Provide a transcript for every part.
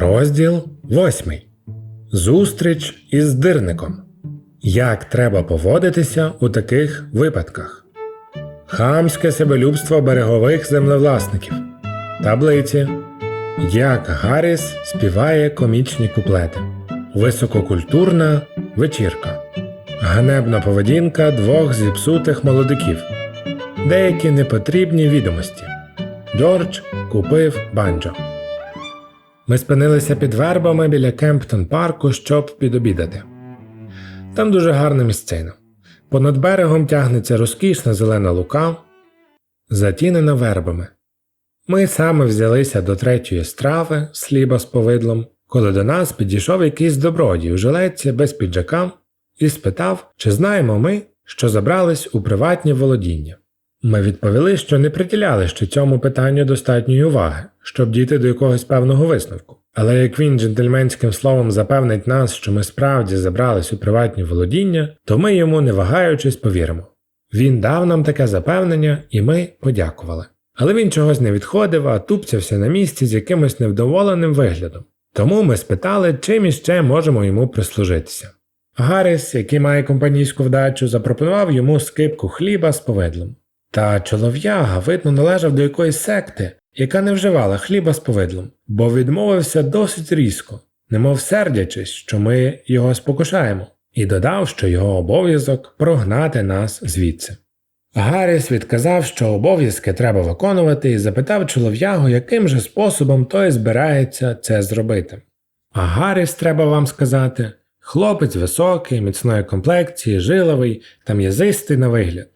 Розділ 8. Зустріч із дирником. Як треба поводитися у таких випадках? Хамське себелюбство берегових землевласників. Таблиці. Як Гарріс співає комічні куплети. Висококультурна вечірка. Ганебна поведінка двох зіпсутих молодиків. Деякі непотрібні відомості. Джордж купив банджо. Ми спинилися під вербами біля Кемптон парку, щоб підобідати. Там дуже гарна місцина. Понад берегом тягнеться розкішна зелена лука, затінена вербами. Ми саме взялися до третьої страви з хліба з повидлом, коли до нас підійшов якийсь добродій у жилетці без піджака і спитав, чи знаємо ми, що забрались у приватні володіння. Ми відповіли, що не приділяли ще цьому питанню достатньої уваги, щоб дійти до якогось певного висновку. Але як він джентльменським словом запевнить нас, що ми справді забрались у приватні володіння, то ми йому, не вагаючись, повіримо. Він дав нам таке запевнення, і ми подякували. Але він чогось не відходив, а тупцявся на місці з якимось невдоволеним виглядом. Тому ми спитали, чим іще можемо йому прислужитися. Гарріс, який має компанійську вдачу, запропонував йому скипку хліба з повидлом. Та чолов'яга, видно, належав до якоїсь секти, яка не вживала хліба з повидлом, бо відмовився досить різко, немов сердячись, що ми його спокушаємо, і додав, що його обов'язок прогнати нас звідси. Гарріс відказав, що обов'язки треба виконувати, і запитав чолов'ягу, яким же способом той збирається це зробити. А Гарріс, треба вам сказати, хлопець високий, міцної комплекції, жиловий та м'язистий на вигляд.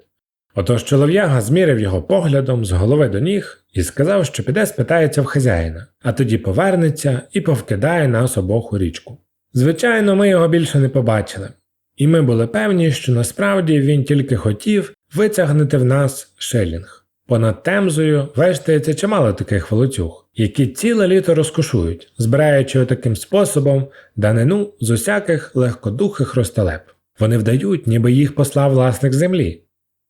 Отож чолов'яга змірив його поглядом з голови до ніг і сказав, що піде спитається в хазяїна, а тоді повернеться і повкидає нас обох у річку. Звичайно, ми його більше не побачили, і ми були певні, що насправді він тільки хотів витягнути в нас шелінг. Понад темзою вештається чимало таких волоцюг, які ціле літо розкошують, збираючи таким способом данину з усяких легкодухих розталеп. Вони вдають, ніби їх послав власник землі.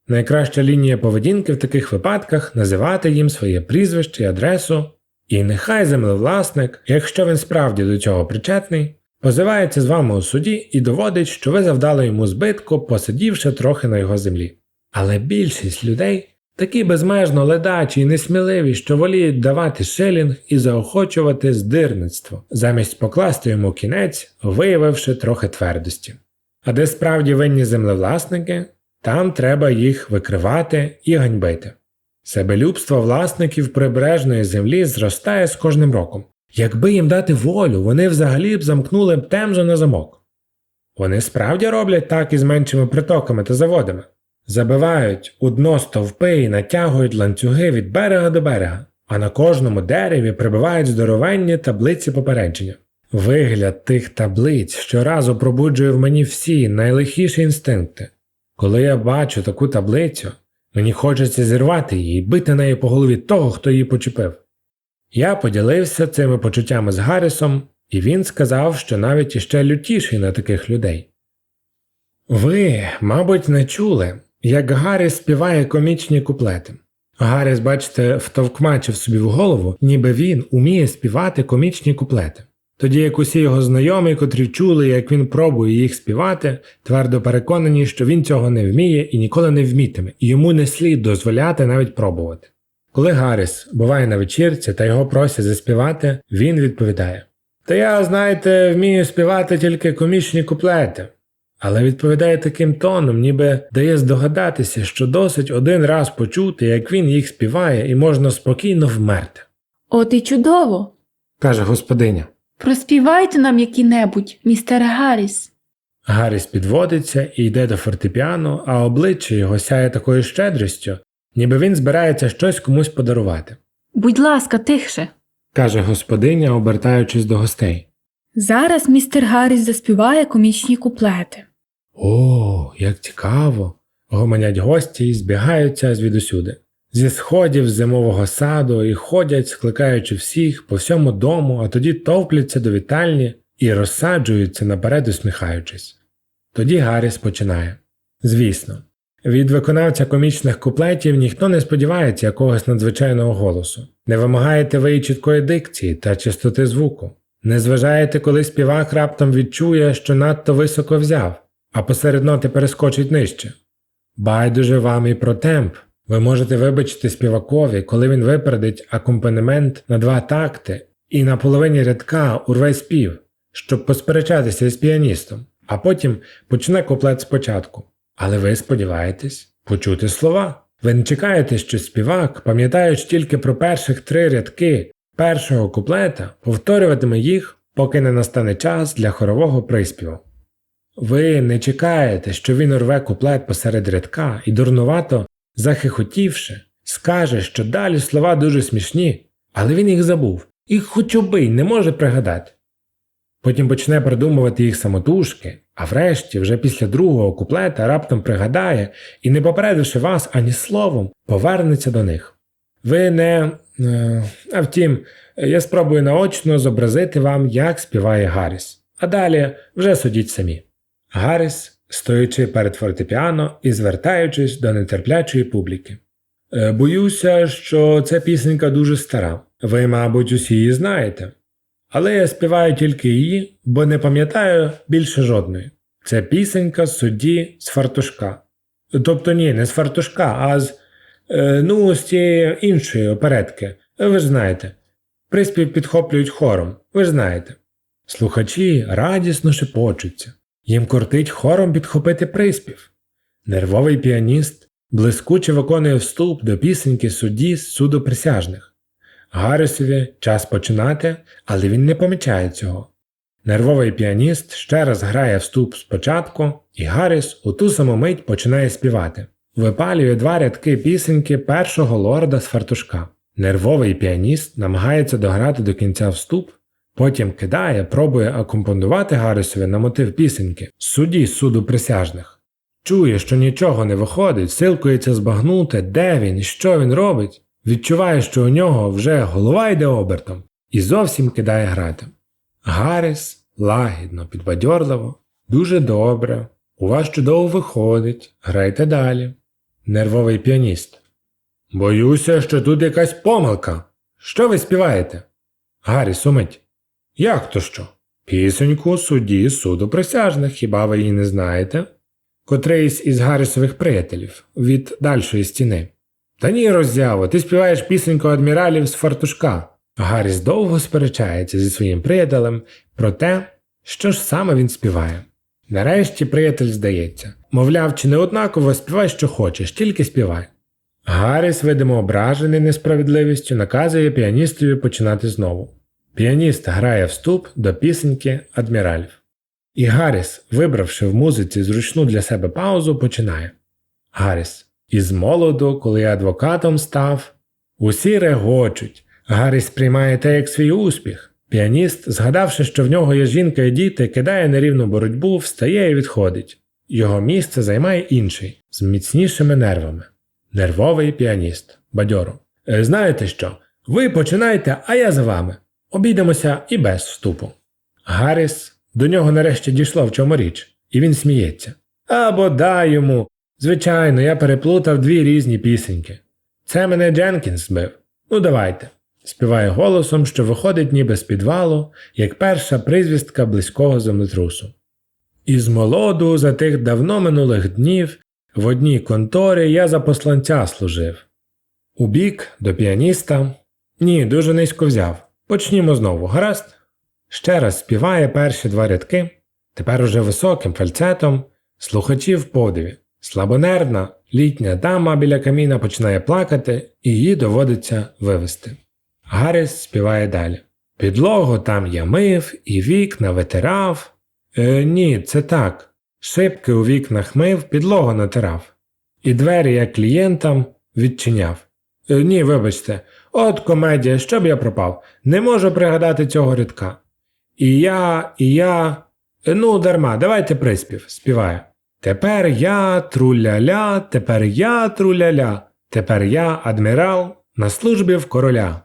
Найкраща лінія поведінки в таких випадках називати їм своє прізвище і адресу, і нехай землевласник, якщо він справді до цього причетний, позивається з вами у суді і доводить, що ви завдали йому збитку, посидівши трохи на його землі. Але більшість людей такі безмежно ледачі і несміливі, що воліють давати шилінг і заохочувати здирництво, замість покласти йому кінець, виявивши трохи твердості. А де справді винні землевласники, там треба їх викривати і ганьбити. Себелюбство власників прибережної землі зростає з кожним роком. Якби їм дати волю, вони взагалі б замкнули б темзу на замок. Вони справді роблять так із меншими притоками та заводами, забивають у дно стовпи і натягують ланцюги від берега до берега, а на кожному дереві прибивають здоровенні таблиці попередження. Вигляд тих таблиць щоразу пробуджує в мені всі найлихіші інстинкти. Коли я бачу таку таблицю, мені хочеться зірвати її і бити нею по голові того, хто її почепив. Я поділився цими почуттями з Гаррісом, і він сказав, що навіть іще лютіший на таких людей. Ви, мабуть, не чули, як Гарріс співає комічні куплети. Гарріс, бачите, втовкмачив собі в голову, ніби він уміє співати комічні куплети. Тоді як усі його знайомі, котрі чули, як він пробує їх співати, твердо переконані, що він цього не вміє і ніколи не вмітиме, і йому не слід дозволяти навіть пробувати. Коли Гарріс буває на вечірці та його просять заспівати, він відповідає: Та я, знаєте, вмію співати тільки комічні куплети. Але відповідає таким тоном, ніби дає здогадатися, що досить один раз почути, як він їх співає, і можна спокійно вмерти, От і чудово. каже господиня. Проспівайте нам які-небудь, містер Гарріс. Гарріс підводиться і йде до фортепіано, а обличчя його сяє такою щедрістю, ніби він збирається щось комусь подарувати, Будь ласка, тихше. каже господиня, обертаючись до гостей. Зараз містер Гарріс заспіває комічні куплети. О, як цікаво. гомонять гості і збігаються звідусюди. Зі сходів зимового саду і ходять, скликаючи всіх по всьому дому, а тоді товпляться до вітальні і розсаджуються наперед, усміхаючись. Тоді Гарріс починає. Звісно, від виконавця комічних куплетів ніхто не сподівається якогось надзвичайного голосу. Не вимагаєте ви чіткої дикції та чистоти звуку. Не зважаєте, коли співак раптом відчує, що надто високо взяв, а посеред ноти перескочить нижче. Байдуже вам і про темп. Ви можете вибачити співакові, коли він випередить акомпанемент на два такти і на половині рядка урве спів, щоб посперечатися із піаністом, а потім почне куплет спочатку. Але ви сподіваєтесь почути слова. Ви не чекаєте, що співак, пам'ятаючи тільки про перших три рядки першого куплета, повторюватиме їх, поки не настане час для хорового приспіву. Ви не чекаєте, що він урве куплет посеред рядка і дурнувато, захихотівши, скаже, що далі слова дуже смішні, але він їх забув і хоч убий не може пригадати. Потім почне придумувати їх самотужки, а врешті, вже після другого куплета раптом пригадає і, не попередивши вас ані словом, повернеться до них. Ви не. е, А втім, я спробую наочно зобразити вам, як співає Гарріс, а далі вже судіть самі. Гарріс, стоячи перед фортепіано і звертаючись до нетерплячої публіки. «Е, Боюся, що ця пісенька дуже стара. Ви, мабуть, усі її знаєте. Але я співаю тільки її, бо не пам'ятаю більше жодної. Це пісенька судді з фартушка. Тобто ні, не з фартушка, а з е, ну, з цієї іншої оперетки. Ви ж знаєте. Приспів підхоплюють хором, ви ж знаєте. Слухачі радісно шепочуться. Їм кортить хором підхопити приспів. Нервовий піаніст блискуче виконує вступ до пісеньки судді з суду присяжних. Гаррісові час починати, але він не помічає цього. Нервовий піаніст ще раз грає вступ спочатку, і Гарріс у ту саму мить починає співати. Випалює два рядки пісеньки першого лорда з фартушка. Нервовий піаніст намагається дограти до кінця вступ, потім кидає, пробує акомпонувати Гаррісові на мотив пісеньки судді суду присяжних. Чує, що нічого не виходить, силкується збагнути, де він і що він робить. Відчуває, що у нього вже голова йде обертом, і зовсім кидає грати. Гарріс лагідно, підбадьорливо, дуже добре, у вас чудово виходить, грайте далі. Нервовий піаніст. Боюся, що тут якась помилка. Що ви співаєте? Гарріс умить. Як то що? Пісеньку судді суду присяжних, хіба ви її не знаєте? Котрийсь із Гаррісових приятелів від дальшої стіни. Та ні, роззяво, ти співаєш пісеньку адміралів з фартушка. Гарріс довго сперечається зі своїм приятелем про те, що ж саме він співає. Нарешті приятель здається, мовляв, чи не однаково співай, що хочеш, тільки співай. Гарріс, видимо, ображений несправедливістю, наказує піаністові починати знову. Піаніст грає вступ до пісеньки адміралів. І Гарріс, вибравши в музиці зручну для себе паузу, починає. Гарріс. Із молоду, коли я адвокатом став, усі регочуть. Гарріс сприймає те як свій успіх. Піаніст, згадавши, що в нього є жінка і діти, кидає нерівну боротьбу, встає і відходить. Його місце займає інший, з міцнішими нервами. Нервовий піаніст. Бадьоро. «Е, Знаєте що? Ви починайте, а я за вами. Обійдемося і без вступу. Гарріс до нього нарешті дійшло в чому річ, і він сміється. Або дай йому. Звичайно, я переплутав дві різні пісеньки. Це мене Дженкінс збив. Ну давайте. Співає голосом, що виходить ніби з підвалу, як перша призвістка близького землетрусу. Із молоду за тих давно минулих днів в одній конторі я за посланця служив. Убік до піаніста. Ні, дуже низько взяв. Почнімо знову, гаразд? Ще раз співає перші два рядки, тепер уже високим фальцетом, слухачі в подиві. Слабонервна літня дама біля каміна починає плакати, і її доводиться вивести. Гарріс співає далі. Підлогу там я мив і вікна витирав. Е, ні, це так. Шибки у вікнах мив, підлогу натирав. І двері я клієнтам відчиняв. Е, ні, вибачте, от комедія, щоб я пропав. Не можу пригадати цього рядка. І я, і я. Ну, дарма, давайте приспів, співає. Тепер я труляля, тепер я труляля, тепер я адмірал на службі в короля.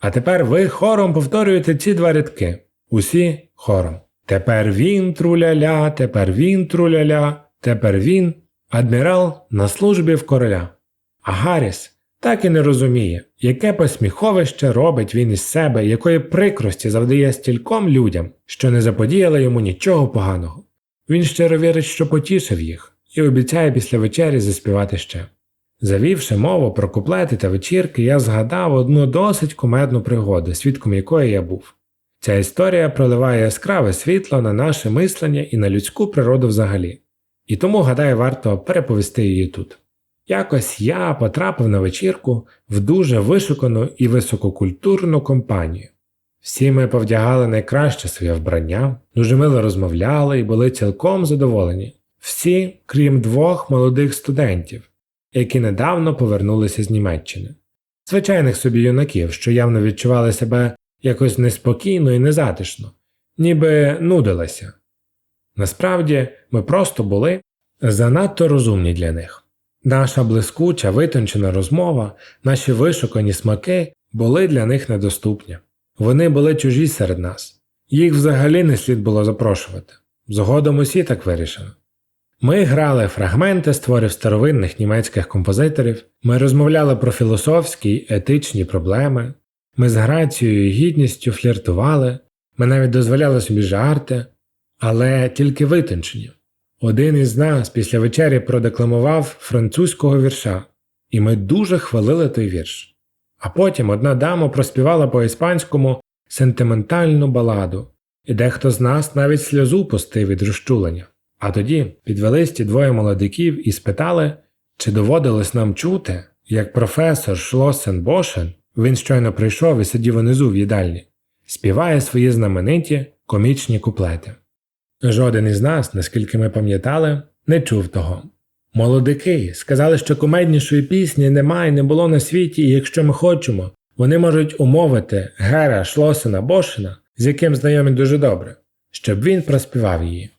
А тепер ви хором повторюєте ці два рядки. Усі хором. Тепер він труляля, тепер він труляля, тепер він адмірал на службі в короля. А Гарріс так і не розуміє, яке посміховище робить він із себе, якої прикрості завдає стільком людям, що не заподіяли йому нічого поганого. Він щиро вірить, що потішив їх, і обіцяє після вечері заспівати ще. Завівши мову про куплети та вечірки, я згадав одну досить кумедну пригоду, свідком якої я був. Ця історія проливає яскраве світло на наше мислення і на людську природу взагалі, і тому, гадаю, варто переповісти її тут. Якось я потрапив на вечірку в дуже вишукану і висококультурну компанію. Всі ми повдягали найкраще своє вбрання, дуже мило розмовляли і були цілком задоволені. Всі, крім двох молодих студентів, які недавно повернулися з Німеччини, звичайних собі юнаків, що явно відчували себе якось неспокійно і незатишно, ніби нудилися. Насправді, ми просто були занадто розумні для них. Наша блискуча, витончена розмова, наші вишукані смаки були для них недоступні. Вони були чужі серед нас, їх взагалі не слід було запрошувати. Згодом усі так вирішили. Ми грали фрагменти з творів старовинних німецьких композиторів, ми розмовляли про філософські й етичні проблеми, ми з грацією і гідністю фліртували, ми навіть дозволяли собі жарти, але тільки витончені. Один із нас після вечері продекламував французького вірша, і ми дуже хвалили той вірш. А потім одна дама проспівала по-іспанському сентиментальну баладу, і дехто з нас навіть сльозу пустив від розчулення. А тоді підвелись ті двоє молодиків і спитали, чи доводилось нам чути, як професор Шлосен Бошен, він щойно прийшов і сидів унизу в їдальні, співає свої знамениті комічні куплети. Жоден із нас, наскільки ми пам'ятали, не чув того. Молодики сказали, що кумеднішої пісні немає, не було на світі, і якщо ми хочемо, вони можуть умовити Гера Шлосена Бошена, з яким знайомі дуже добре, щоб він проспівав її.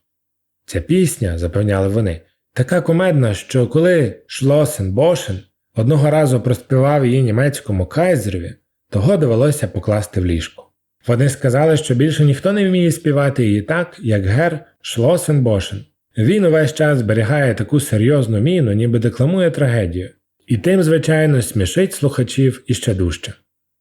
Ця пісня, запевняли вони, така кумедна, що коли Шлосен Бошен одного разу проспівав її німецькому кайзерові, того довелося покласти в ліжко. Вони сказали, що більше ніхто не вміє співати її так, як гер Шлосен Бошен. Він увесь час зберігає таку серйозну міну, ніби декламує трагедію, і тим, звичайно, смішить слухачів іще дужче.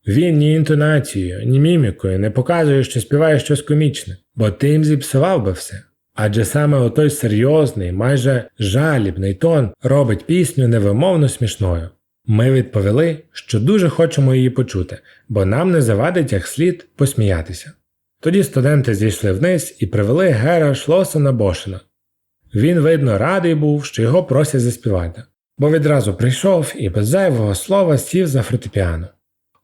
Він ні інтонацією, ні мімікою не показує, що співає щось комічне, бо тим зіпсував би все. Адже саме отой серйозний, майже жалібний тон робить пісню невимовно смішною. Ми відповіли, що дуже хочемо її почути, бо нам не завадить як слід посміятися. Тоді студенти зійшли вниз і привели Гера Шлосена Бошена. Він, видно, радий був, що його просять заспівати, бо відразу прийшов і без зайвого слова сів за фортепіано.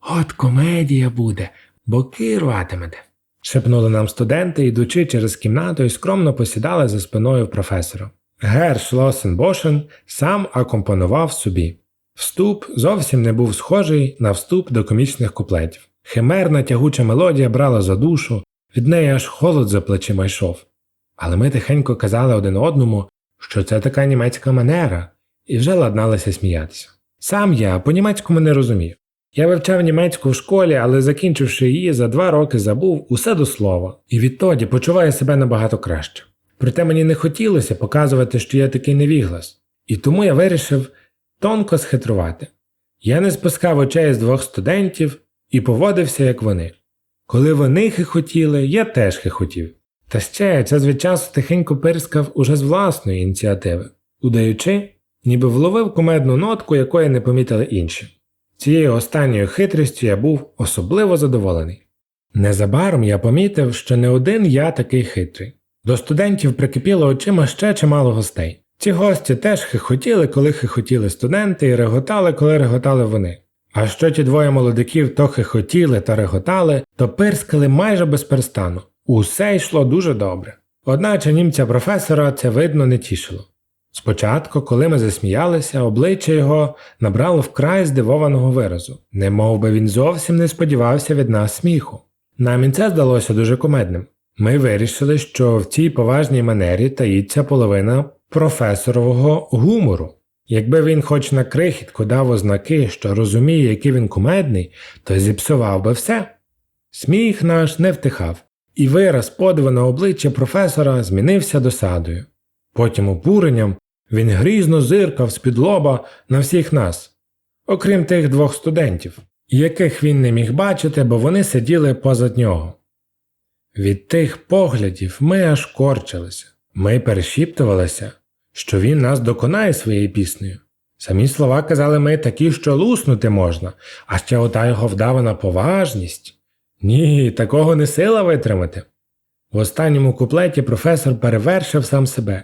От комедія буде, боки рватимете. шепнули нам студенти, йдучи через кімнату і скромно посідали за спиною професора. Гер Шлосен Бошен сам акомпонував собі. Вступ зовсім не був схожий на вступ до комічних куплетів. Химерна тягуча мелодія брала за душу, від неї аж холод за плечима йшов. Але ми тихенько казали один одному, що це така німецька манера, і вже ладналися сміятися. Сам я по-німецькому не розумів. Я вивчав німецьку в школі, але закінчивши її, за два роки забув усе до слова, і відтоді почуваю себе набагато краще. Проте мені не хотілося показувати, що я такий невіглас, і тому я вирішив тонко схитрувати. Я не спускав очей з двох студентів і поводився, як вони. Коли вони хихотіли, я теж хихотів. Та ще час від часу тихенько пирскав уже з власної ініціативи, удаючи, ніби вловив кумедну нотку, якої не помітили інші. Цією останньою хитрістю я був особливо задоволений. Незабаром я помітив, що не один я такий хитрий. До студентів прикипіло очима ще чимало гостей. Ці гості теж хихотіли, коли хихотіли студенти, і реготали, коли реготали вони. А що ті двоє молодиків то хихотіли та реготали, то пирскали майже без перестану. Усе йшло дуже добре. Одначе німця професора це видно не тішило. Спочатку, коли ми засміялися, обличчя його набрало вкрай здивованого виразу, немов би він зовсім не сподівався від нас сміху. Нам і це здалося дуже кумедним. Ми вирішили, що в цій поважній манері таїться половина професорового гумору. Якби він хоч на крихітку дав ознаки, що розуміє, який він кумедний, то зіпсував би все. Сміх наш не втихав, і вираз подиву на обличчя професора змінився досадою. Потім обуренням він грізно зиркав з-під лоба на всіх нас. окрім тих двох студентів, яких він не міг бачити, бо вони сиділи позад нього. Від тих поглядів ми аж корчилися, ми перешіптувалися, що він нас доконає своєю піснею. Самі слова казали ми такі, що луснути можна, а ще ота його вдавана поважність. Ні, такого не сила витримати. В останньому куплеті професор перевершив сам себе.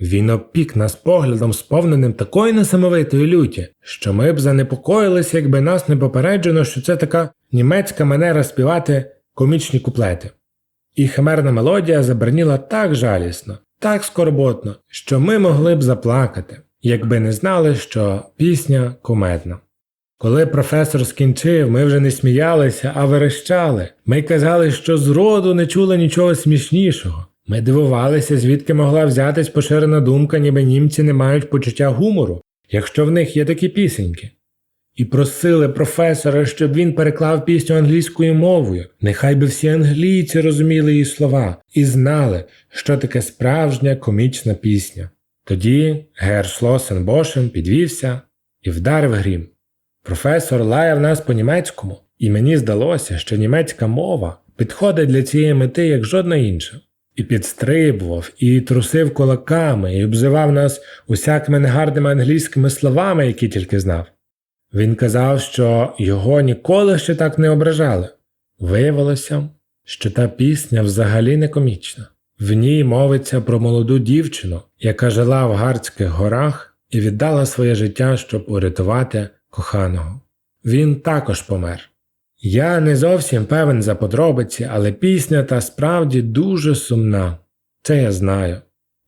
Він опік нас поглядом, сповненим такої несамовитої люті, що ми б занепокоїлися, якби нас не попереджено, що це така німецька манера співати комічні куплети. І химерна мелодія заберніла так жалісно, так скорботно, що ми могли б заплакати, якби не знали, що пісня кумедна. Коли професор скінчив, ми вже не сміялися, а верещали. Ми казали, що зроду не чули нічого смішнішого. Ми дивувалися, звідки могла взятись поширена думка, ніби німці не мають почуття гумору, якщо в них є такі пісеньки. І просили професора, щоб він переклав пісню англійською мовою. Нехай би всі англійці розуміли її слова і знали, що таке справжня комічна пісня. Тоді Гер Шлосенбошем підвівся і вдарив грім. Професор лаяв нас по-німецькому, і мені здалося, що німецька мова підходить для цієї мети як жодна інша. І підстрибував, і трусив кулаками, і обзивав нас усякими негарними англійськими словами, які тільки знав. Він казав, що його ніколи ще так не ображали. Виявилося, що та пісня взагалі не комічна. В ній мовиться про молоду дівчину, яка жила в Гарських горах і віддала своє життя, щоб урятувати коханого. Він також помер. Я не зовсім певен за подробиці, але пісня та справді дуже сумна. Це я знаю.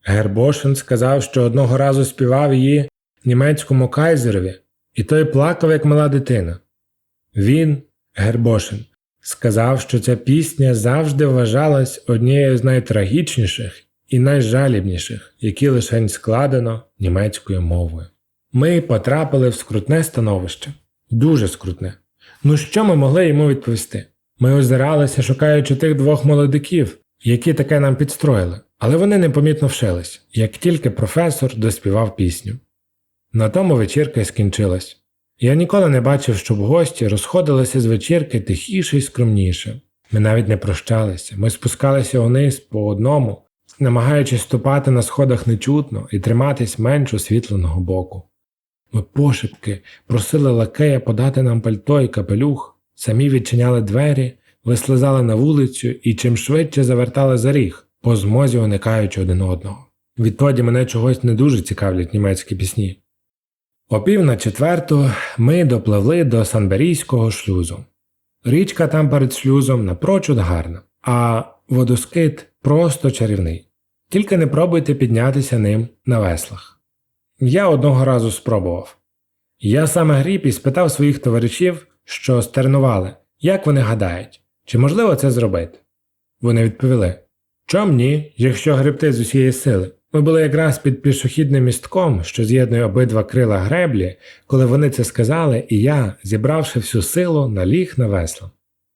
Гербошин сказав, що одного разу співав її німецькому кайзерові, і той плакав, як мала дитина. Він, Гербошин, сказав, що ця пісня завжди вважалась однією з найтрагічніших і найжалібніших, які лишень складено німецькою мовою. Ми потрапили в скрутне становище, дуже скрутне. Ну що ми могли йому відповісти? Ми озиралися, шукаючи тих двох молодиків, які таке нам підстроїли, але вони непомітно вшились, як тільки професор доспівав пісню. На тому вечірка й скінчилась. Я ніколи не бачив, щоб гості розходилися з вечірки тихіше й скромніше. Ми навіть не прощалися, ми спускалися вниз по одному, намагаючись ступати на сходах нечутно і триматись менш освітленого боку. Ми пошепки просили лакея подати нам пальто і капелюх, самі відчиняли двері, вислизали на вулицю і чим швидше завертали за ріг, по змозі уникаючи один одного. Відтоді мене чогось не дуже цікавлять німецькі пісні. О пів на четверту ми допливли до Санберійського шлюзу. Річка там перед шлюзом напрочуд гарна, а водоскид просто чарівний. Тільки не пробуйте піднятися ним на веслах. Я одного разу спробував. Я саме гріб і спитав своїх товаришів, що стернували, як вони гадають, чи можливо це зробити. Вони відповіли: Чом ні, якщо гребти з усієї сили. Ми були якраз під пішохідним містком, що з'єднує обидва крила греблі, коли вони це сказали, і я, зібравши всю силу, наліг на весло.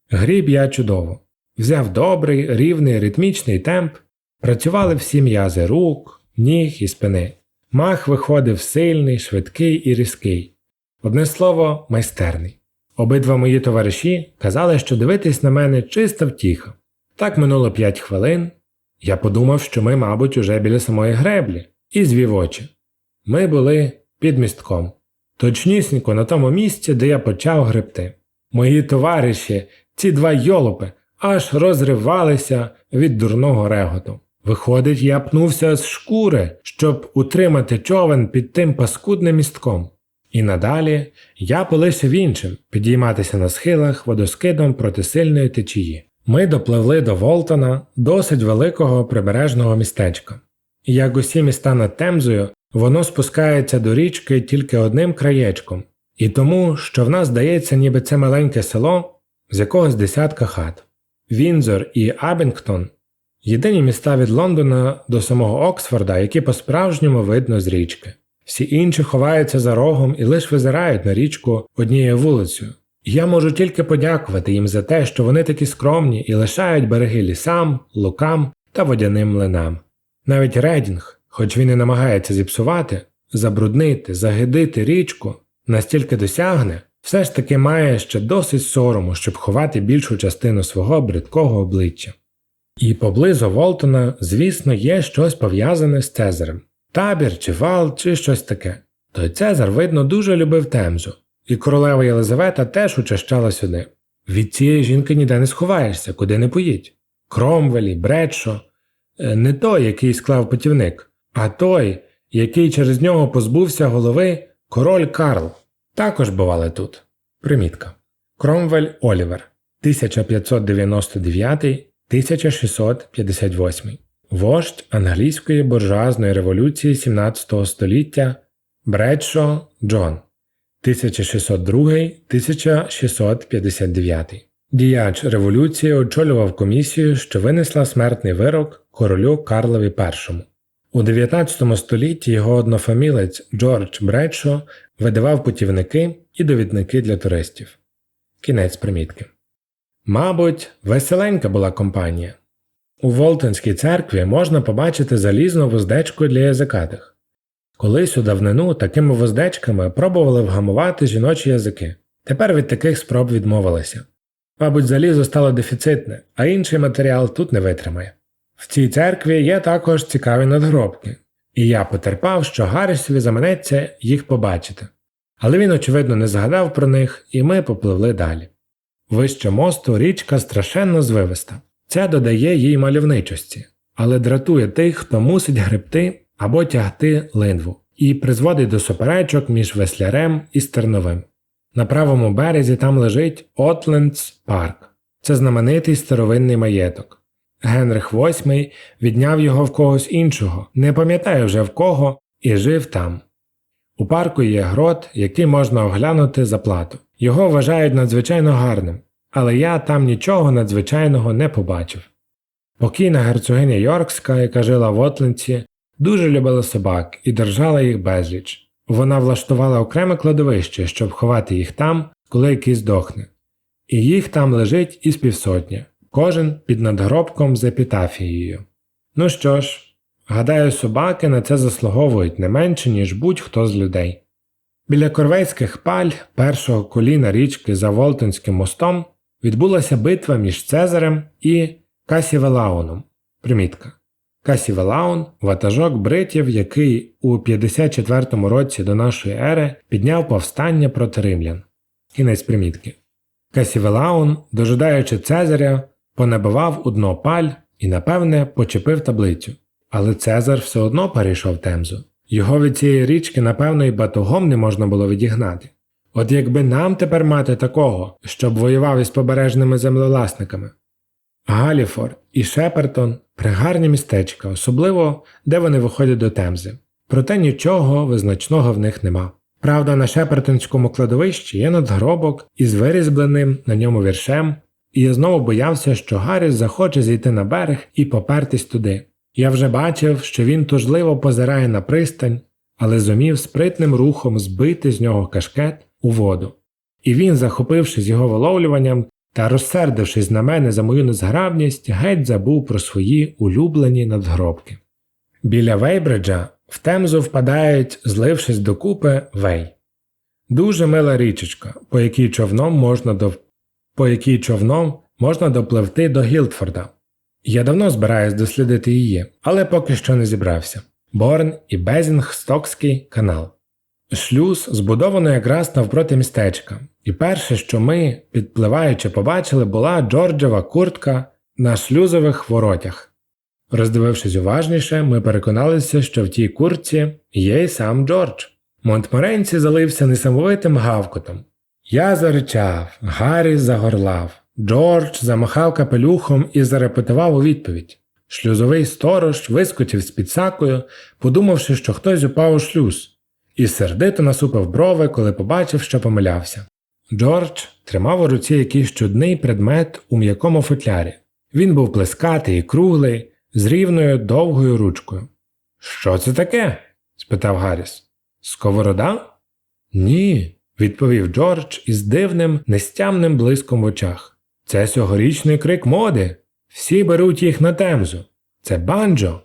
Гріб я чудово. Взяв добрий, рівний, ритмічний темп, працювали всі м'язи рук, ніг і спини. Мах виходив сильний, швидкий і різкий. Одне слово, майстерний. Обидва мої товариші казали, що дивитись на мене чиста втіха. Так минуло п'ять хвилин. Я подумав, що ми, мабуть, уже біля самої греблі, і звів очі. Ми були під містком, точнісінько на тому місці, де я почав гребти. Мої товариші, ці два йолопи, аж розривалися від дурного реготу. Виходить, я пнувся з шкури, щоб утримати човен під тим паскудним містком. І надалі я полишив іншим підійматися на схилах водоскидом проти сильної течії. Ми допливли до Волтона, досить великого прибережного містечка. Як усі міста над Темзою, воно спускається до річки тільки одним краєчком, і тому, що в нас здається, ніби це маленьке село з якогось десятка хат. Вінзор і Абінгтон єдині міста від Лондона до самого Оксфорда, які по-справжньому видно з річки. Всі інші ховаються за рогом і лише визирають на річку однією вулицею. Я можу тільки подякувати їм за те, що вони такі скромні і лишають береги лісам, лукам та водяним млинам. Навіть Редінг, хоч він і намагається зіпсувати, забруднити, загидити річку, настільки досягне, все ж таки має ще досить сорому, щоб ховати більшу частину свого бридкого обличчя. І поблизу Волтона, звісно, є щось пов'язане з Цезарем табір чи вал, чи щось таке. Той Цезар, видно, дуже любив Темзу, і королева Єлизавета теж учащала сюди. Від цієї жінки ніде не сховаєшся, куди не поїдь. Кромвелі, Бредшо, Е, не той, який склав путівник, а той, який через нього позбувся голови король Карл. Також бували тут. Примітка. Кромвель Олівер 1599-1658. Вождь англійської буржуазної революції 17 століття Бредшо Джон 1602-1659. Діяч революції очолював комісію, що винесла смертний вирок королю Карлові І. У 19 столітті його однофамілець Джордж Бредшо видавав путівники і довідники для туристів. Кінець примітки. Мабуть, веселенька була компанія. У Волтонській церкві можна побачити залізну вуздечку для язикатих. Колись у давнину такими вуздечками пробували вгамувати жіночі язики. Тепер від таких спроб відмовилися. Мабуть, залізо стало дефіцитне, а інший матеріал тут не витримає. В цій церкві є також цікаві надгробки, і я потерпав, що Гаррісові заманеться їх побачити. Але він, очевидно, не згадав про них, і ми попливли далі. Вище мосту річка страшенно звивиста. Це додає їй мальовничості, але дратує тих, хто мусить гребти або тягти линву, і призводить до суперечок між веслярем і стерновим. На правому березі там лежить Отлендс парк. Це знаменитий старовинний маєток. Генрих VIII відняв його в когось іншого, не пам'ятаю вже в кого, і жив там. У парку є грот, який можна оглянути за плату. Його вважають надзвичайно гарним, але я там нічого надзвичайного не побачив. Покійна герцогиня Йоркська, яка жила в Отлендсі, дуже любила собак і держала їх безліч. Вона влаштувала окреме кладовище, щоб ховати їх там, коли якийсь здохне. І їх там лежить із півсотня, кожен під надгробком з епітафією. Ну що ж, гадаю, собаки на це заслуговують не менше, ніж будь-хто з людей. Біля корвейських паль першого коліна річки за Волтонським мостом відбулася битва між Цезарем і Касівелауном. Примітка. Касівелаун ватажок бритів, який у 54 році до нашої ери підняв повстання проти римлян. Кінець примітки. Касівелаун, дожидаючи Цезаря, понабивав у дно паль і, напевне, почепив таблицю. Але Цезар все одно перейшов темзу. Його від цієї річки, напевно, і батогом не можна було відігнати. От якби нам тепер мати такого, щоб воював із побережними землевласниками. Галіфорд і Шепертон пригарні містечка, особливо де вони виходять до Темзи. Проте нічого визначного в них нема. Правда, на Шепертонському кладовищі є надгробок із вирізбленим на ньому віршем, і я знову боявся, що Гарріс захоче зійти на берег і попертись туди. Я вже бачив, що він тужливо позирає на пристань, але зумів спритним рухом збити з нього кашкет у воду. І він, захопившись його виловлюванням та розсердившись на мене за мою незграбність, геть забув про свої улюблені надгробки. Біля Вейбриджа в темзу впадають, злившись докупи, вей. Дуже мила річечка, по якій човном можна дов... по якій човном можна допливти до Гілдфорда. Я давно збираюсь дослідити її, але поки що не зібрався. Борн і Безінгстокський канал. Шлюз збудовано якраз навпроти містечка, і перше, що ми, підпливаючи, побачили, була Джорджева куртка на шлюзових воротях. Роздивившись уважніше, ми переконалися, що в тій куртці є й сам Джордж. Монтморенці залився несамовитим гавкотом. Я заричав, Гаррі загорлав. Джордж замахав капелюхом і зарепетував у відповідь. Шлюзовий сторож вискочив з підсакою, подумавши, що хтось упав у шлюз, і сердито насупив брови, коли побачив, що помилявся. Джордж тримав у руці якийсь чудний предмет у м'якому футлярі. Він був плескатий і круглий, з рівною довгою ручкою. Що це таке? спитав Гарріс. Сковорода? Ні, відповів Джордж із дивним, нестямним блиском в очах. Це сьогорічний крик моди. Всі беруть їх на темзу. Це банджо.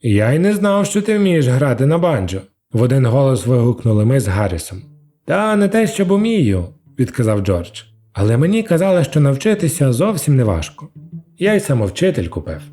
Я й не знав, що ти вмієш грати на банджо, в один голос вигукнули ми з Гаррісом. Та не те, щоб умію, відказав Джордж. Але мені казали, що навчитися зовсім не важко. Я й самовчитель купив.